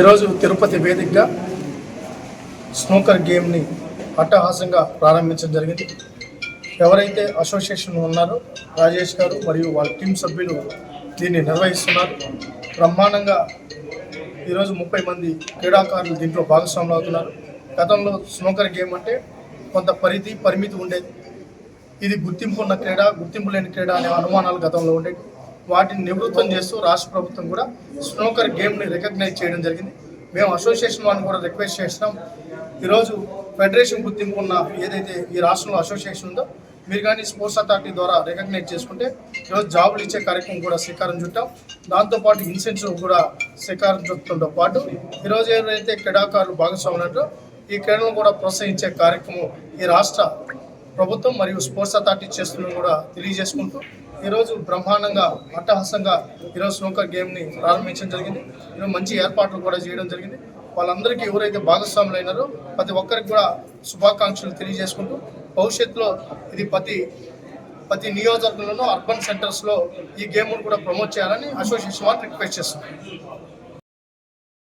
ఈరోజు తిరుపతి వేదికగా స్నూకర్ గేమ్ని అట్టహాసంగా ప్రారంభించడం జరిగింది. ఎవరైతే అసోసియేషన్ ఉన్నారో రాజేష్ గారు మరియు వాళ్ళ టీం సభ్యులు దీన్ని నిర్వహిస్తున్నారు. బ్రహ్మాండంగా ఈరోజు ముప్పై మంది క్రీడాకారులు దీంట్లో భాగస్వాములు అవుతున్నారు. గతంలో స్నూకర్ గేమ్ అంటే కొంత పరిధి పరిమితి ఉండేది. ఇది గుర్తింపు ఉన్న క్రీడ గుర్తింపు లేని క్రీడ అనే అనుమానాలు గతంలో ఉండేవి. వాటిని నివృత్తం చేస్తూ రాష్ట్ర ప్రభుత్వం కూడా స్నోకర్ గేమ్ని రికగ్నైజ్ చేయడం జరిగింది. మేము అసోసియేషన్ వాళ్ళని కూడా రిక్వెస్ట్ చేస్తున్నాం ఈరోజు ఫెడరేషన్ గుర్తింపు ఉన్న ఏదైతే ఈ రాష్ట్రంలో అసోసియేషన్ ఉందో మీరు కానీ స్పోర్ట్స్ అథారిటీ ద్వారా రికగ్నైజ్ చేసుకుంటే ఈరోజు జాబులు ఇచ్చే కార్యక్రమం కూడా శ్రీకారం చుట్టాం. దాంతోపాటు ఇన్సెంటివ్ కూడా శ్రీకారం చుట్టడంతో పాటు ఈరోజు ఏదైతే క్రీడాకారులు భాగస్వాములు ఈ క్రీడలను కూడా ప్రోత్సహించే కార్యక్రమం ఈ రాష్ట్ర ప్రభుత్వం మరియు స్పోర్ట్స్ అథారిటీ చేస్తుందని కూడా తెలియజేసుకుంటూ ఈరోజు బ్రహ్మాండంగా అట్టహాసంగా ఈరోజు స్నోకర్ గేమ్ని ప్రారంభించడం జరిగింది. ఈరోజు మంచి ఏర్పాట్లు కూడా చేయడం జరిగింది. వాళ్ళందరికీ ఎవరైతే భాగస్వాములు అయినారో ప్రతి ఒక్కరికి కూడా శుభాకాంక్షలు తెలియజేసుకుంటూ భవిష్యత్తులో ఇది ప్రతి ప్రతి నియోజకవర్గంలోనూ అర్బన్ సెంటర్స్లో ఈ గేమ్ను కూడా ప్రమోట్ చేయాలని అసోసియేషన్ వారిని రిక్వెస్ట్ చేస్తున్నాం